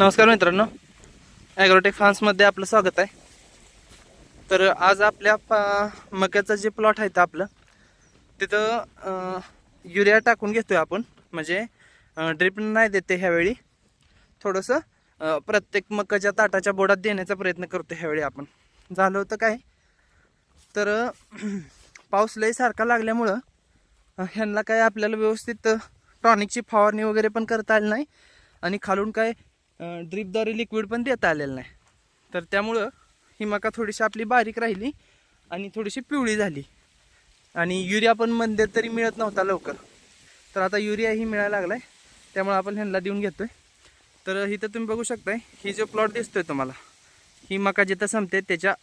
नमस्कार मित्रांनो. ॲग्रोटेक फार्म्समध्ये आपलं स्वागत आहे. तर आज आपल्या पा मक्याचं जे प्लॉट आहे ते आपलं तिथं युरिया टाकून घेतोय आपण. म्हणजे ड्रिप नाही देते ह्यावेळी. थोडंसं प्रत्येक मकाच्या ताटाच्या बोडात देण्याचा प्रयत्न करतो ह्यावेळी आपण. झालं होतं काय? तर पाऊस लई सारखा लागल्यामुळं ह्यांना काय आपल्याला व्यवस्थित टॉनिकची फवारणी वगैरे पण करता आली नाही. आणि खालून काय ड्रीपद्वारे लिक्विड पण देता आलेलं नाही. तर त्यामुळं ही मका थोडीशी आपली बारीक राहिली आणि थोडीशी पिवळी झाली. आणि युरिया पण मध्ये तरी मिळत नव्हता लवकर. तर आता युरियाही मिळायला लागला आहे त्यामुळे आपण ह्यांना देऊन घेतोय. तर इथं तुम्ही बघू शकताय ही जो प्लॉट दिसतोय तुम्हाला ही मका जिथं संपते त्याच्या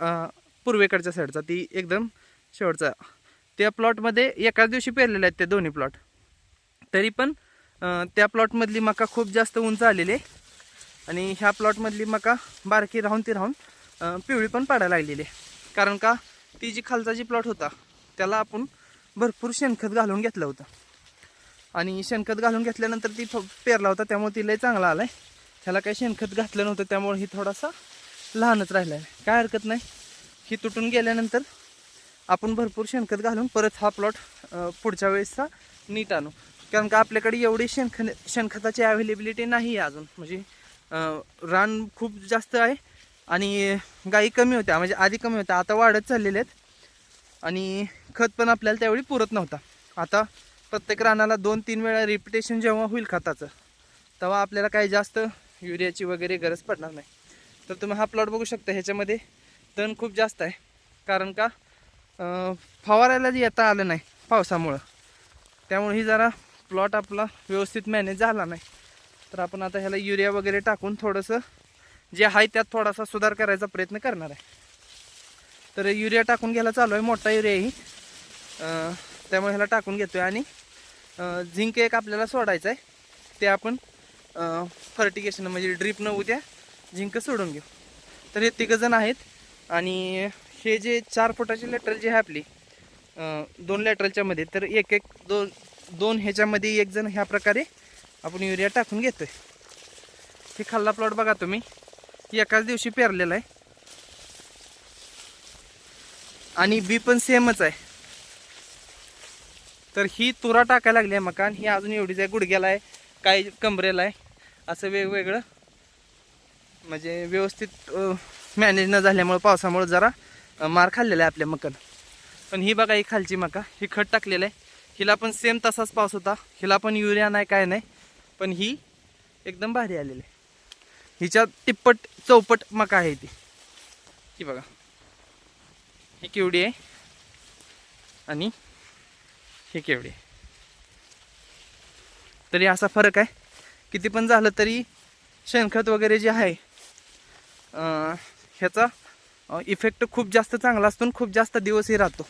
पूर्वेकडच्या साईडचा ती एकदम शेवटचा. त्या प्लॉटमध्ये एकाच दिवशी पेरलेले आहेत ते दोन्ही प्लॉट तरी पण त्या प्लॉटमधली मका खूप जास्त उंच आलेली आहे. आणि ह्या प्लॉटमधली मका बारकी राहून ती राहून पिवळी पण पाडायला लागलेली आहे. कारण का ती जी खालचा जी प्लॉट होता त्याला आपण भरपूर शेणखत घालून घेतलं होतं. आणि शेणखत घालून घेतल्यानंतर ती फ- पेरला होता त्यामुळे ती लय चांगला आला आहे ह्याला काही शेणखत घातलं नव्हतं त्यामुळे ही थोडासा लहानच राहिला आहे काय हरकत नाही. ही तुटून गेल्यानंतर आपण भरपूर शेणखत घालून परत हा प्लॉट पुढच्या वेळेसचा नीट आणू. कारण का आपल्याकडे एवढी शेणख शेणखताची अवेलेबिलिटी नाही आहे अजून. म्हणजे रान खूप जास्त आहे आणि गाई कमी होत्या म्हणजे आधी कमी होत्या आता वाढत चाललेल्या आहेत. आणि खत पण आपल्याला त्यावेळी पुरत नव्हता. आता प्रत्येक रानाला दोन तीन वेळा रिपिटेशन जेव्हा होईल खताचं तेव्हा आपल्याला काही जास्त युरियाची वगैरे गरज पडणार नाही. तर तुम्ही हा प्लॉट बघू शकता ह्याच्यामध्ये तण खूप जास्त आहे. कारण का फवारायला जे येता आलं नाही पावसामुळं त्यामुळे ही जरा प्लॉट आपला व्यवस्थित मॅनेज झाला नाही. तर आपण आता ह्याला युरिया वगैरे टाकून थोडंसं जे आहे त्यात थोडासा सुधार करायचा प्रयत्न करणार आहे. तर युरिया टाकून घ्यायला चालू आहे मोठा युरिया ही. त्यामुळे ह्याला टाकून घेतो आहे आणि झिंक एक आपल्याला सोडायचं आहे. ते आपण फर्टिगेशन म्हणजे ड्रीपनं उद्या झिंक सोडून घेऊ. तर हे तिघंजण आहेत आणि हे जे चार फुटाची लॅटरल जी आहे आपली दोन लॅटरलच्यामध्ये तर एक एक दोन दोन ह्याच्यामध्ये एक जण ह्या प्रकारे आपण युरिया टाकून घेतोय. हे खाल्ला प्लॉट बघा तुम्ही. एकाच दिवशी पेरलेला आहे. आणि बी पण सेमच आहे. तर ही तुरा टाकायला लागली आहे मकान ही अजून एवढीच आहे. गुडघ्याला आहे काही कमरेला आहे. असं वेगवेगळं. म्हणजे व्यवस्थित मॅनेज न झाल्यामुळं पावसामुळे जरा मार खाल्लेला आहे आपल्या मकान. पण ही बघा ही खालची मका. ही खत टाकलेलं आहे. हिला पण सेम तसाच पाऊस होता. हिला पण युरिया नाही काय नाही. पण ही एकदम भारी आलेली आहे. हिच्या तिप्पट चौपट मका आहे ती. ती बघा. ही केवढी आहे? आणि ही केवढी आहे? तरी असा फरक आहे किती पण झालं तरी शेणखत वगैरे जे आहे ह्याचा इफेक्ट खूप जास्त चांगला असतो खूप जास्त दिवसही राहतो.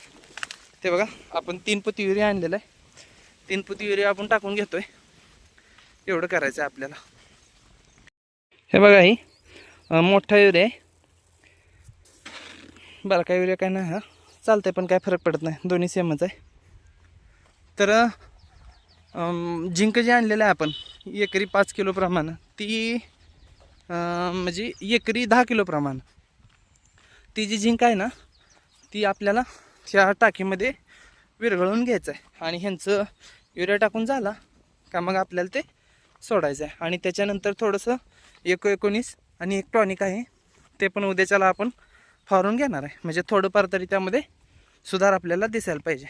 ते बघा आपण तीन पोती युरिया आणलेला आहे. तीन पोती युरिया आपण टाकून घेतोय. एवढं करायचं आहे आपल्याला. हे बघा ही मोठा युरिया आहे. बरं काय युरिया काय नाही हा. चालतंय पण काय फरक पडत नाही. दोन्ही सेमच आहे. तर जिंक जी जे आणलेलं आहे आपण एकरी पाच किलो प्रमाण ती म्हणजे एकरी दहा किलो प्रमाण. ती जी झिंक आहे ना ती आपल्याला त्या टाकीमध्ये विरघळून घ्यायचं आहे आणि ह्यांचं युरिया टाकून झाला का मग आपल्याला ते सोडायचं आहे आणि त्याच्यानंतर थोडंसं एको एकोणीस आणि एक टॉनिक आहे. ते पण उद्याच्याला आपण फारून घेणार आहे. म्हणजे थोडंफार तरी त्यामध्ये सुधार आपल्याला दिसायला पाहिजे.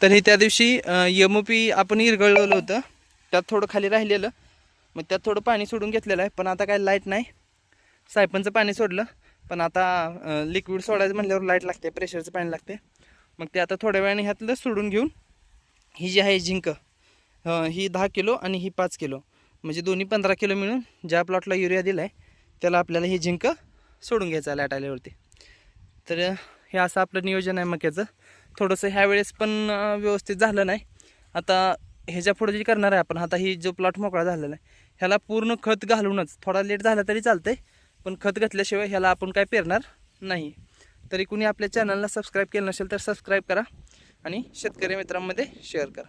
तर हे त्या दिवशी यम ओ पी आपण इरगळलेलं होतं. त्यात थोडं खाली राहिलेलं. मग त्यात थोडं पाणी सोडून घेतलेलं आहे. पण आता काय लाइट नाही. सायपनचं पाणी सोडलं. पण आता लिक्विड सोडायचं म्हटल्यावर लाइट लागते प्रेशरचं पाणी लागते. मग ते आता थोड्या वेळाने ह्यातलं सोडून घेऊन ही जी आहे झिंक ही दहा किलो आणि ही पाच किलो. म्हणजे दोन्ही पंधरा किलो मिळून ज्या प्लॉटला युरिया दिला आहे त्याला आपल्याला ही झिंक सोडून घ्यायचं आहे लॅट आल्यावरती तर हे असं आपलं नियोजन आहे मक्याचं. थोडंसं ह्यावेळेस पण व्यवस्थित झालं नाही. आता ह्याच्या पुढे जे करणार आहे आपण आता ही जो प्लॉट मोकळा झालेला आहे ह्याला पूर्ण खत घालूनच थोडा लेट झाला तरी चालतंय पण खत घातल्याशिवाय ह्याला आपण काय पेरणार नाही. तरी कुणी आपल्या चॅनलला सबस्क्राईब केलं नसेल तर सबस्क्राईब करा आणि शेतकरी मित्रांमध्ये शेअर करा.